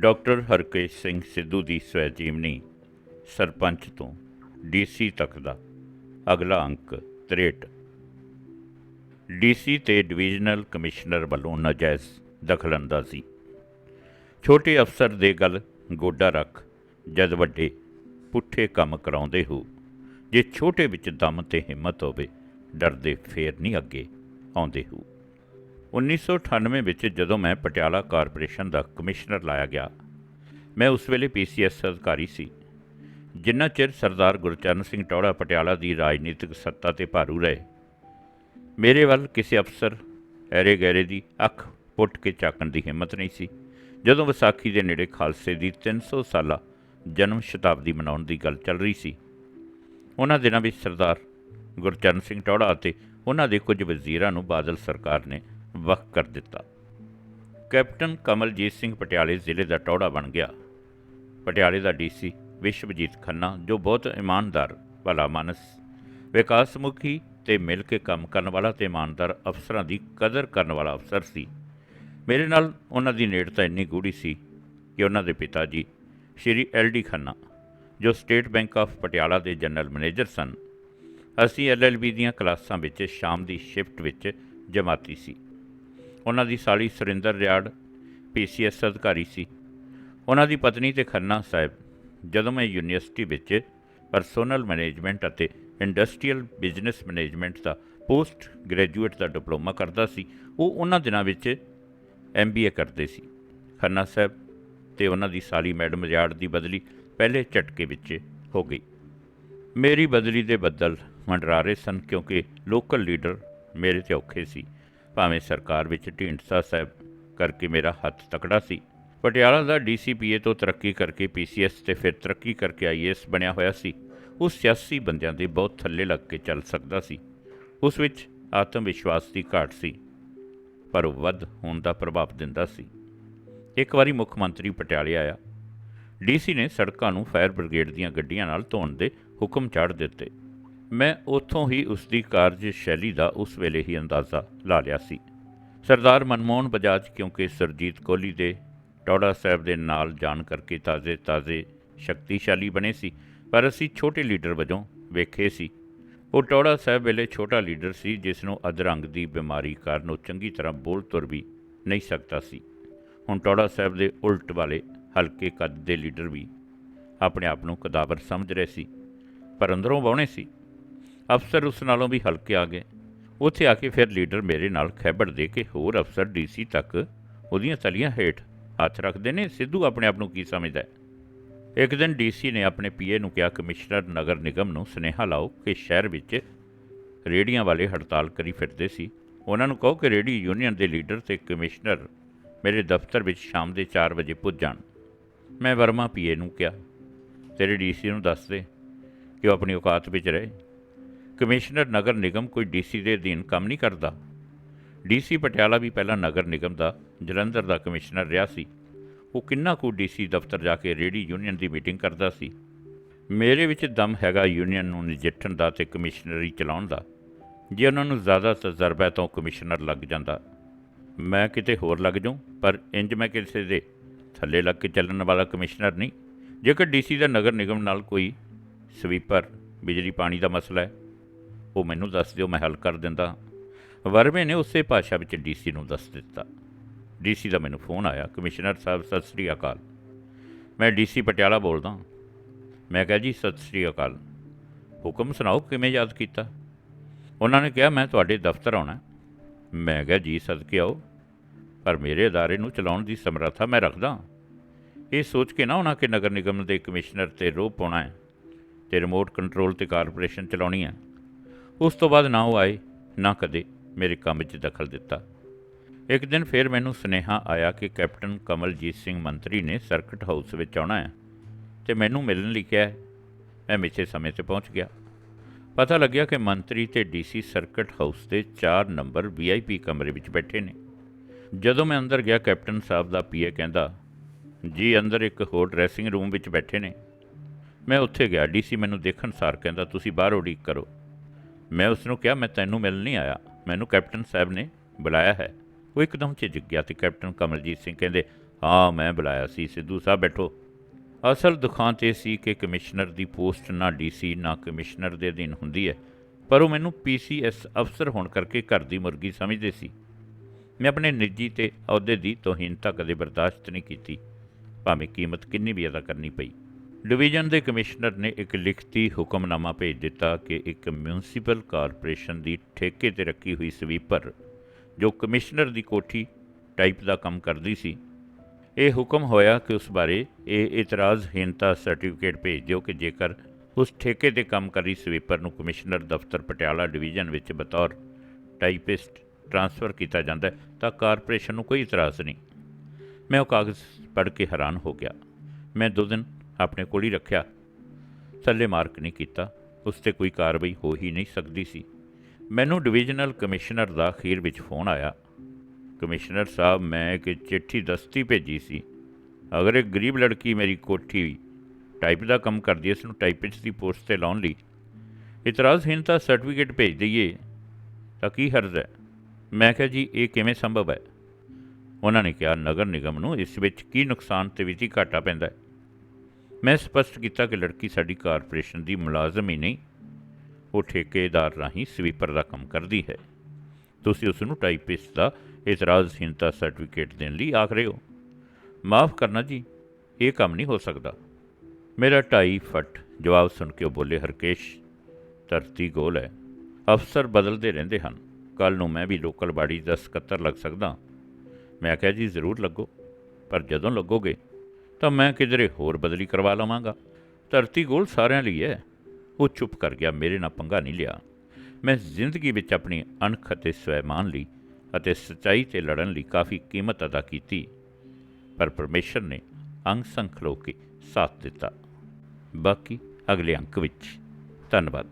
Doctor Harkesh Singh Sidhu ਦੀ ਸਵੈ ਜੀਵਨੀ ਸਰਪੰਚ ਤੋਂ ਡੀਸੀ ਤੱਕ ਦਾ। ਅਗਲਾ ਅੰਕ 63 ਡੀਸੀ ਤੇ ਡਿਵੀਜ਼ਨਲ ਕਮਿਸ਼ਨਰ ਵੱਲੋਂ ਨਾਜਾਇਜ਼ ਦਖਲਅੰਦਾਜ਼ੀ। ਛੋਟੇ ਅਫਸਰ ਦੇ ਗੱਲ ਗੋਡਾ ਰੱਖ, ਜਦ ਵੱਡੇ ਪੁੱਠੇ ਕੰਮ ਕਰਾਉਂਦੇ ਹੋ, ਜੇ ਛੋਟੇ ਵਿੱਚ ਦਮ ਤੇ ਹਿੰਮਤ ਹੋਵੇ, ਡਰਦੇ ਫੇਰ ਨਹੀਂ ਅੱਗੇ ਆਉਂਦੇ ਹੋ। 1998 ਵਿੱਚ ਜਦੋਂ ਮੈਂ ਪਟਿਆਲਾ ਕਾਰਪੋਰੇਸ਼ਨ ਦਾ ਕਮਿਸ਼ਨਰ ਲਾਇਆ ਗਿਆ, ਮੈਂ ਉਸ ਵੇਲੇ ਪੀਸੀਐਸ ਅਧਿਕਾਰੀ ਸੀ। ਜਿੰਨਾ ਚਿਰ ਸਰਦਾਰ ਗੁਰਚਰਨ ਸਿੰਘ ਟੌੜਾ ਪਟਿਆਲਾ ਦੀ ਰਾਜਨੀਤਿਕ ਸੱਤਾ ਤੇ ਭਾਰੂ ਰਹੇ, ਮੇਰੇ ਵੱਲ ਕਿਸੇ ਅਫਸਰ ਐਰੇ ਗੈਰੇ ਦੀ ਅੱਖ ਪੁੱਟ ਕੇ ਝਾਕਣ ਦੀ ਹਿੰਮਤ ਨਹੀਂ ਸੀ, ਜਦੋਂ ਵਿਸਾਖੀ ਦੇ ਨੇੜੇ ਖਾਲਸੇ ਦੀ 300 ਸਾਲਾ ਜਨਮ ਸ਼ਤਾਬਦੀ ਮਨਾਉਣ ਦੀ ਗੱਲ ਚੱਲ ਰਹੀ ਸੀ। ਉਹਨਾਂ ਦਿਨਾਂ ਵਿੱਚ ਸਰਦਾਰ ਗੁਰਚਰਨ ਸਿੰਘ ਟੌੜਾ ਅਤੇ ਉਹਨਾਂ ਦੇ ਕੁਝ ਵਜ਼ੀਰਾਂ ਨੂੰ ਬਾਦਲ ਸਰਕਾਰ ਨੇ ਵਕ ਕਰ ਦਿੱਤਾ। ਕੈਪਟਨ ਕਮਲਜੀਤ ਸਿੰਘ ਪਟਿਆਲੇ ਜ਼ਿਲ੍ਹੇ ਦਾ ਟੌੜਾ ਬਣ ਗਿਆ। ਪਟਿਆਲੇ ਦਾ ਡੀਸੀ ਵਿਸ਼ਵਜੀਤ ਖੰਨਾ, ਜੋ ਬਹੁਤ ਇਮਾਨਦਾਰ ਭਲਾ ਮਾਨਸ, ਵਿਕਾਸਮੁਖੀ ਤੇ ਮਿਲ ਕੇ ਕੰਮ ਕਰਨ ਵਾਲਾ ਤੇ ਇਮਾਨਦਾਰ ਅਫਸਰਾਂ ਦੀ ਕਦਰ ਕਰਨ ਵਾਲਾ ਅਫਸਰ ਸੀ। ਮੇਰੇ ਨਾਲ ਉਹਨਾਂ ਦੀ ਨੇੜਤਾ ਇੰਨੀ ਗੂੜੀ ਸੀ ਕਿ ਉਹਨਾਂ ਦੇ ਪਿਤਾ ਜੀ, ਸ਼੍ਰੀ ਐਲ ਡੀ ਖੰਨਾ, ਜੋ ਸਟੇਟ ਬੈਂਕ ਆਫ ਪਟਿਆਲਾ ਦੇ ਜਨਰਲ ਮੈਨੇਜਰ ਸਨ। ਅਸੀਂ ਐਲਐਲਬੀ ਦੀਆਂ ਕਲਾਸਾਂ ਵਿੱਚ ਸ਼ਾਮ ਦੀ ਸ਼ਿਫਟ ਵਿੱਚ ਜਮਾਤੀ ਸੀ। ਉਹਨਾਂ ਦੀ ਸਾਲੀ ਸੁਰਿੰਦਰ ਰਿਆੜ, ਪੀਸੀਐਸ ਅਧਿਕਾਰੀ ਸੀ। ਉਹਨਾਂ ਦੀ ਪਤਨੀ ਤੇ ਖੰਨਾ ਸਾਹਿਬ, ਜਦੋਂ ਮੈਂ ਯੂਨੀਵਰਸਿਟੀ ਵਿੱਚ ਪਰਸੋਨਲ ਮੈਨੇਜਮੈਂਟ ਅਤੇ ਇੰਡਸਟਰੀਅਲ ਬਿਜ਼ਨਸ ਮੈਨੇਜਮੈਂਟ ਦਾ ਪੋਸਟ ਗ੍ਰੈਜੂਏਟ ਦਾ ਡਿਪਲੋਮਾ ਕਰਦਾ ਸੀ, ਉਹ ਉਹਨਾਂ ਦਿਨਾਂ ਵਿੱਚ ਐਮਬੀਏ ਕਰਦੇ ਸੀ। ਖੰਨਾ ਸਾਹਿਬ ਤੇ ਉਹਨਾਂ ਦੀ ਸਾਲੀ ਮੈਡਮ ਰਿਆੜ ਦੀ ਬਦਲੀ ਪਹਿਲੇ ਝਟਕੇ ਵਿੱਚ ਹੋ ਗਈ। ਮੇਰੀ ਬਦਲੀ ਦੇ ਬੱਦਲ ਮੰਡਰਾ ਰਹੇ ਸਨ ਕਿਉਂਕਿ ਲੋਕਲ ਲੀਡਰ ਮੇਰੇ ਤੇ ਔਖੇ ਸੀ। ਭਾਵੇਂ ਸਰਕਾਰ ਵਿੱਚ ਢੀਂਡਸਾ ਸਾਹਿਬ ਕਰਕੇ ਮੇਰਾ ਹੱਥ ਤਕੜਾ ਸੀ। ਪਟਿਆਲਾ ਦਾ ਡੀਸੀਪੀਏ ਤੋਂ ਤਰੱਕੀ ਕਰਕੇ ਪੀਸੀਐਸ ਤੇ ਫਿਰ ਤਰੱਕੀ ਕਰਕੇ ਆਈਏਐਸ ਬਣਿਆ ਹੋਇਆ ਸੀ। ਉਹ ਸਿਆਸੀ ਬੰਦਿਆਂ ਦੇ ਬਹੁਤ ਥੱਲੇ ਲੱਗ ਕੇ ਚੱਲ ਸਕਦਾ ਸੀ। ਉਸ ਵਿੱਚ ਆਤਮ ਵਿਸ਼ਵਾਸ ਦੀ ਘਾਟ ਸੀ, ਪਰ ਉਹ ਵੱਧ ਹੋਣ ਦਾ ਪ੍ਰਭਾਵ ਦਿੰਦਾ ਸੀ। ਇੱਕ ਵਾਰੀ ਮੁੱਖ ਮੰਤਰੀ ਪਟਿਆਲੇ ਆਇਆ। ਡੀਸੀ ਨੇ ਸੜਕਾਂ ਨੂੰ ਫਾਇਰ ਬ੍ਰਿਗੇਡ ਦੀਆਂ ਗੱਡੀਆਂ ਨਾਲ ਧੋਣ ਦੇ ਹੁਕਮ ਚਾੜ ਦਿੱਤੇ। ਮੈਂ ਉੱਥੋਂ ਹੀ ਉਸ ਦੀ ਕਾਰਜਸ਼ੈਲੀ ਦਾ ਉਸ ਵੇਲੇ ਹੀ ਅੰਦਾਜ਼ਾ ਲਾ ਲਿਆ ਸੀ। ਸਰਦਾਰ ਮਨਮੋਹਨ ਬਜਾਜ ਕਿਉਂਕਿ ਸਰਜੀਤ ਕੋਹਲੀ ਦੇ ਟੌੜਾ ਸਾਹਿਬ ਦੇ ਨਾਲ ਜਾਣ ਕਰਕੇ ਤਾਜ਼ੇ ਤਾਜ਼ੇ ਸ਼ਕਤੀਸ਼ਾਲੀ ਬਣੇ ਸੀ, ਪਰ ਅਸੀਂ ਛੋਟੇ ਲੀਡਰ ਵਜੋਂ ਵੇਖੇ ਸੀ। ਉਹ ਟੌੜਾ ਸਾਹਿਬ ਵੇਲੇ ਛੋਟਾ ਲੀਡਰ ਸੀ, ਜਿਸ ਨੂੰ ਅਧਰੰਗ ਦੀ ਬਿਮਾਰੀ ਕਾਰਨ ਉਹ ਚੰਗੀ ਤਰ੍ਹਾਂ ਬੋਲ ਤੁਰ ਵੀ ਨਹੀਂ ਸਕਦਾ ਸੀ। ਹੁਣ ਟੌੜਾ ਸਾਹਿਬ ਦੇ ਉਲਟ ਵਾਲੇ ਹਲਕੇ ਕੱਦ ਦੇ ਲੀਡਰ ਵੀ ਆਪਣੇ ਆਪ ਨੂੰ ਕਦਾਵਰ ਸਮਝ ਰਹੇ ਸੀ, ਪਰ ਅੰਦਰੋਂ ਬਾਉਣੇ ਸੀ। ਅਫਸਰ ਉਸ ਨਾਲੋਂ ਵੀ ਹਲਕੇ ਆ ਗਏ। ਉੱਥੇ ਆ ਕੇ ਫਿਰ ਲੀਡਰ ਮੇਰੇ ਨਾਲ ਖੈਬੜ ਦੇ ਕੇ ਹੋਰ ਅਫਸਰ ਡੀਸੀ ਤੱਕ ਉਹਦੀਆਂ ਤਲੀਆਂ ਹੇਠ ਹੱਥ ਰੱਖਦੇ ਨੇ। ਸਿੱਧੂ ਆਪਣੇ ਆਪ ਨੂੰ ਕੀ ਸਮਝਦਾ ਹੈ? ਇੱਕ ਦਿਨ ਡੀਸੀ ਨੇ ਆਪਣੇ ਪੀਏ ਨੂੰ ਕਿਹਾ, ਕਮਿਸ਼ਨਰ, ਨਗਰ ਨਿਗਮ ਨੂੰ ਸੁਨੇਹਾ ਲਾਓ ਕਿ ਸ਼ਹਿਰ ਵਿੱਚ ਰੇੜੀਆਂ ਵਾਲੇ ਹੜਤਾਲ ਕਰੀ ਫਿਰਦੇ ਸੀ। ਉਹਨਾਂ ਨੂੰ ਕਹੋ ਕਿ ਰੇੜੀ ਯੂਨੀਅਨ ਦੇ ਲੀਡਰ ਤੇ ਕਮਿਸ਼ਨਰ ਮੇਰੇ ਦਫ਼ਤਰ ਵਿੱਚ ਸ਼ਾਮ ਦੇ 4 ਵਜੇ ਪੁੱਜ ਜਾਣ ਮੈਂ ਵਰਮਾ ਪੀਏ ਨੂੰ ਕਿਹਾ, ਤੇਰੇ ਡੀਸੀ ਨੂੰ ਦੱਸ ਦੇ ਕਿ ਉਹ ਆਪਣੀ ਔਕਾਤ ਵਿੱਚ ਰਹੇ। ਕਮਿਸ਼ਨਰ ਨਗਰ ਨਿਗਮ ਕੋਈ ਡੀਸੀ ਦੇ ਅਧੀਨ ਕੰਮ ਨਹੀਂ ਕਰਦਾ। ਡੀਸੀ ਪਟਿਆਲਾ ਵੀ ਪਹਿਲਾਂ ਨਗਰ ਨਿਗਮ ਦਾ, ਜਲੰਧਰ ਦਾ ਕਮਿਸ਼ਨਰ ਰਿਹਾ ਸੀ। ਉਹ ਕਿੰਨਾ ਕੁ ਡੀਸੀ ਦਫ਼ਤਰ ਜਾ ਕੇ ਰੇਡੀ ਯੂਨੀਅਨ ਦੀ ਮੀਟਿੰਗ ਕਰਦਾ ਸੀ। ਮੇਰੇ ਵਿੱਚ ਦਮ ਹੈਗਾ ਯੂਨੀਅਨ ਨੂੰ ਨਜਿੱਠਣ ਦਾ ਤੇ ਕਮਿਸ਼ਨਰੀ ਚਲਾਉਣ ਦਾ। ਜੇ ਉਹਨਾਂ ਨੂੰ ਜ਼ਿਆਦਾ ਤਜਰਬਾ ਹੈ ਤਾਂ ਉਹ ਕਮਿਸ਼ਨਰ ਲੱਗ ਜਾਂਦਾ। ਮੈਂ ਕਿਤੇ ਹੋਰ ਲੱਗ ਜਾਉਂ ਪਰ ਇੰਜ ਮੈਂ ਕਿਸੇ ਦੇ ਥੱਲੇ ਲੱਗ ਕੇ ਚੱਲਣ ਵਾਲਾ ਕਮਿਸ਼ਨਰ ਨਹੀਂ। ਜੇਕਰ ਡੀਸੀ ਦਾ ਨਗਰ ਨਿਗਮ ਨਾਲ ਕੋਈ ਸਵੀਪਰ ਬਿਜਲੀ ਪਾਣੀ ਦਾ ਮਸਲਾ ਹੈ ਉਹ ਮੈਨੂੰ ਦੱਸ ਦਿਓ, ਮੈਂ ਹੱਲ ਕਰ ਦਿੰਦਾ। ਵਰਮੇ ਨੇ ਉਸੇ ਭਾਸ਼ਾ ਵਿੱਚ ਡੀਸੀ ਨੂੰ ਦੱਸ ਦਿੱਤਾ। ਡੀਸੀ ਦਾ ਮੈਨੂੰ ਫੋਨ ਆਇਆ, ਕਮਿਸ਼ਨਰ ਸਾਹਿਬ, ਸਤਿ ਸ੍ਰੀ ਅਕਾਲ। ਮੈਂ ਡੀਸੀ ਪਟਿਆਲਾ ਬੋਲਦਾ ਮੈਂ ਕਿਹਾ, ਜੀ, ਸਤਿ ਸ੍ਰੀ ਅਕਾਲ। ਹੁਕਮ ਸੁਣਾਓ, ਕਿਵੇਂ ਯਾਦ ਕੀਤਾ? ਉਹਨਾਂ ਨੇ ਕਿਹਾ, ਮੈਂ ਤੁਹਾਡੇ ਦਫ਼ਤਰ ਆਉਣਾ ਮੈਂ ਕਿਹਾ, ਜੀ, ਸਦਕੇ ਆਓ। ਪਰ ਮੇਰੇ ਅਦਾਰੇ ਨੂੰ ਚਲਾਉਣ ਦੀ ਸਮਰੱਥਾ ਮੈਂ ਰੱਖਦਾ ਇਹ ਸੋਚ ਕੇ ਨਾ ਉਹਨਾਂ ਕਿ ਨਗਰ ਨਿਗਮ ਦੇ ਕਮਿਸ਼ਨਰ ਤੇ ਰੋਹ ਪਾਉਣਾ ਹੈ ਤੇ ਰਿਮੋਟ ਕੰਟਰੋਲ ਤੇ ਕਾਰਪੋਰੇਸ਼ਨ ਚਲਾਉਣੀ ਹੈ। ਉਸ ਤੋਂ ਬਾਅਦ ਨਾ ਉਹ ਆਏ ਨਾ ਕਦੇ ਮੇਰੇ ਕੰਮ ਵਿੱਚ ਦਖਲ ਦਿੱਤਾ। ਇੱਕ ਦਿਨ ਫਿਰ ਮੈਨੂੰ ਸੁਨੇਹਾ ਆਇਆ ਕਿ ਕੈਪਟਨ ਕਮਲਜੀਤ ਸਿੰਘ ਮੰਤਰੀ ਨੇ ਸਰਕਟ ਹਾਊਸ ਵਿੱਚ ਆਉਣਾ ਹੈ ਤੇ ਮੈਨੂੰ ਮਿਲਣ ਲਈ ਕਿਹਾ ਮੈਂ ਮਿੱਥੇ ਸਮੇਂ ਤੇ ਪਹੁੰਚ ਗਿਆ। ਪਤਾ ਲੱਗਿਆ ਕਿ ਮੰਤਰੀ ਤੇ ਡੀਸੀ ਸਰਕਟ ਹਾਊਸ ਦੇ 4 ਨੰਬਰ ਵੀਆਈਪੀ ਕਮਰੇ ਵਿੱਚ ਬੈਠੇ ਨੇ। ਜਦੋਂ ਮੈਂ ਅੰਦਰ ਗਿਆ, ਕੈਪਟਨ ਸਾਹਿਬ ਦਾ ਪੀਏ ਕਹਿੰਦਾ, ਜੀ, ਅੰਦਰ ਇੱਕ ਹੋਰ ਡਰੈਸਿੰਗ ਰੂਮ ਵਿੱਚ ਬੈਠੇ ਨੇ। ਮੈਂ ਉੱਥੇ ਗਿਆ, ਡੀਸੀ ਮੈਨੂੰ ਦੇਖਣ ਸਾਰ ਕਹਿੰਦਾ, ਤੁਸੀਂ ਬਾਹਰ ਉਡੀਕ ਕਰੋ। ਮੈਂ ਉਸ ਨੂੰ ਕਿਹਾ, ਮੈਂ ਤੈਨੂੰ ਮਿਲਣ ਨਹੀਂ ਆਇਆ। ਮੈਨੂੰ ਕੈਪਟਨ ਸਾਹਿਬ ਨੇ ਬੁਲਾਇਆ ਹੈ। ਉਹ ਇੱਕਦਮ ਝਿਜਕ ਗਿਆ ਤੇ ਕੈਪਟਨ ਕਮਲਜੀਤ ਸਿੰਘ ਕਹਿੰਦੇ, ਹਾਂ, ਮੈਂ ਬੁਲਾਇਆ ਸੀ। ਸਿੱਧੂ ਸਾਹਿਬ ਬੈਠੋ। ਅਸਲ ਦੁਖਾਂਤ ਇਹ ਸੀ ਕਿ ਕਮਿਸ਼ਨਰ ਦੀ ਪੋਸਟ ਨਾ ਡੀਸੀ ਨਾ ਕਮਿਸ਼ਨਰ ਦੇ ਅਧੀਨ ਹੁੰਦੀ ਹੈ, ਪਰ ਉਹ ਮੈਨੂੰ ਪੀਸੀਐਸ ਅਫਸਰ ਹੋਣ ਕਰਕੇ ਘਰ ਦੀ ਮੁਰਗੀ ਸਮਝਦੇ ਸੀ। ਮੈਂ ਆਪਣੇ ਨਿੱਜੀ ਤੇ ਅਹੁਦੇ ਦੀ ਤੋਹੀਨਤਾ ਕਦੇ ਬਰਦਾਸ਼ਤ ਨਹੀਂ ਕੀਤੀ। ਭਾਵੇਂ ਕੀਮਤ ਕਿੰਨੀ ਵੀ ਅਦਾ ਕਰਨੀ ਪਈ। ਡਿਵੀਜ਼ਨ ਦੇ ਕਮਿਸ਼ਨਰ ਨੇ ਇੱਕ ਲਿਖਤੀ ਹੁਕਮਨਾਮਾ ਭੇਜ ਦਿੱਤਾ ਕਿ ਇੱਕ ਮਿਊਨਿਸਪਲ ਕਾਰਪੋਰੇਸ਼ਨ ਦੀ ਠੇਕੇ ਤੇ ਰੱਖੀ ਹੋਈ ਸਵੀਪਰ, ਜੋ ਕਮਿਸ਼ਨਰ ਦੀ ਕੋਠੀ ਟਾਈਪ ਦਾ ਕੰਮ ਕਰਦੀ ਸੀ। ਇਹ ਹੁਕਮ ਹੋਇਆ ਕਿ ਉਸ ਬਾਰੇ ਇਹ ਇਤਰਾਜ਼ਹੀਨਤਾ ਸਰਟੀਫਿਕੇਟ ਭੇਜ ਦਿਓ ਕਿ ਜੇਕਰ ਉਸ ਠੇਕੇ ਤੇ ਕੰਮ ਕਰੀ ਸਵੀਪਰ ਨੂੰ ਕਮਿਸ਼ਨਰ ਦਫ਼ਤਰ ਪਟਿਆਲਾ ਡਿਵੀਜ਼ਨ ਵਿੱਚ ਬਤੌਰ ਟਾਈਪਿਸਟ ਟ੍ਰਾਂਸਫਰ ਕੀਤਾ ਜਾਂਦਾ ਤਾਂ ਕਾਰਪੋਰੇਸ਼ਨ ਨੂੰ ਕੋਈ ਇਤਰਾਜ਼ ਨਹੀਂ। ਮੈਂ ਉਹ ਕਾਗਜ਼ ਪੜ੍ਹ ਕੇ ਹੈਰਾਨ ਹੋ ਗਿਆ। ਮੈਂ ਦੋ ਦਿਨ ਆਪਣੇ ਕੋਲ ਹੀ ਰੱਖਿਆ। ਥੱਲੇ ਮਾਰਕ ਨਹੀਂ ਕੀਤਾ। ਉਸ ਤੇ ਕੋਈ ਕਾਰਵਾਈ ਹੋ ਹੀ ਨਹੀਂ ਸਕਦੀ ਸੀ। ਮੈਨੂੰ ਡਿਵੀਜ਼ਨਲ ਕਮਿਸ਼ਨਰ ਦਾ ਅਖੀਰ ਵਿੱਚ ਫੋਨ ਆਇਆ। ਕਮਿਸ਼ਨਰ ਸਾਹਿਬ, ਮੈਂ ਇੱਕ ਚਿੱਠੀ ਦਸਤੀ ਭੇਜੀ ਸੀ। ਅਗਰ ਇੱਕ ਗਰੀਬ ਲੜਕੀ ਮੇਰੀ ਕੋਠੀ ਟਾਈਪ ਦਾ ਕੰਮ ਕਰਦੀ ਹੈ ਇਸ ਨੂੰ ਟਾਈਪਿਸਟ ਦੀ ਪੋਸਟ ਤੇ ਲਾਉਣ ਲਈ ਇਤਰਾਜ਼ਹੀਨਤਾ ਸਰਟੀਫਿਕੇਟ ਭੇਜ ਦਈਏ, ਤਾਂ ਕੀ ਹਰਜ਼ ਹੈ? ਮੈਂ ਕਿਹਾ, ਜੀ, ਇਹ ਕਿਵੇਂ ਸੰਭਵ ਹੈ? ਉਹਨਾਂ ਨੇ ਕਿਹਾ, ਨਗਰ ਨਿਗਮ ਨੂੰ ਇਸ ਵਿੱਚ ਕੀ ਨੁਕਸਾਨ ਤੇ ਵਿੱਤੀ ਘਾਟਾ ਪੈਂਦਾ ਹੈ? ਮੈਂ ਸਪਸ਼ਟ ਕੀਤਾ ਕਿ ਲੜਕੀ ਸਾਡੀ ਕਾਰਪੋਰੇਸ਼ਨ ਦੀ ਮੁਲਾਜ਼ਮ ਹੀ ਨਹੀਂ, ਉਹ ਠੇਕੇਦਾਰ ਰਾਹੀਂ ਸਵੀਪਰ ਦਾ ਕੰਮ ਕਰਦੀ ਹੈ। ਤੁਸੀਂ ਉਸ ਨੂੰ ਟਾਈਪਿਸਟ ਦਾ ਇਤਰਾਜ਼ਹੀਨਤਾ ਸਰਟੀਫਿਕੇਟ ਦੇਣ ਲਈ ਆਖ ਰਹੇ ਹੋ। ਮਾਫ ਕਰਨਾ ਜੀ, ਇਹ ਕੰਮ ਨਹੀਂ ਹੋ ਸਕਦਾ। ਮੇਰਾ ਢਾਈ ਫਟ ਜਵਾਬ ਸੁਣ ਕੇ ਉਹ ਬੋਲੇ, ਹਰਕੇਸ਼, ਧਰਤੀ ਗੋਲ ਹੈ। ਅਫਸਰ ਬਦਲਦੇ ਰਹਿੰਦੇ ਹਨ। ਕੱਲ ਨੂੰ ਮੈਂ ਵੀ ਲੋਕਲ ਬਾੜੀ ਦਾ ਸਕੱਤਰ ਲੱਗ ਸਕਦਾ। ਮੈਂ ਕਿਹਾ ਜੀ, ਜ਼ਰੂਰ ਲੱਗੋ। ਪਰ ਜਦੋਂ ਲੱਗੋਗੇ ਤਾਂ ਮੈਂ ਕਿਧਰੇ ਹੋਰ ਬਦਲੀ ਕਰਵਾ ਲਵਾਂਗਾ। ਧਰਤੀ ਗੋਲ ਸਾਰਿਆਂ ਲਈ ਹੈ। ਉਹ ਚੁੱਪ ਕਰ ਗਿਆ, ਮੇਰੇ ਨਾਲ ਪੰਗਾ ਨਹੀਂ ਲਿਆ। ਮੈਂ ਜ਼ਿੰਦਗੀ ਵਿੱਚ ਆਪਣੀ ਅਣਖ ਅਤੇ ਸਵੈਮਾਨ ਲਈ ਅਤੇ ਸੱਚਾਈ ਤੇ ਲੜਨ ਲਈ ਕਾਫੀ ਕੀਮਤ ਅਦਾ ਕੀਤੀ। ਪਰ ਪਰਮੇਸ਼ਰ ਨੇ ਅੰਗ ਸੰਗ ਖਲੋ ਕੇ ਸਾਥ ਦਿੱਤਾ। ਬਾਕੀ ਅਗਲੇ ਅੰਕ ਵਿੱਚ। ਧੰਨਵਾਦ।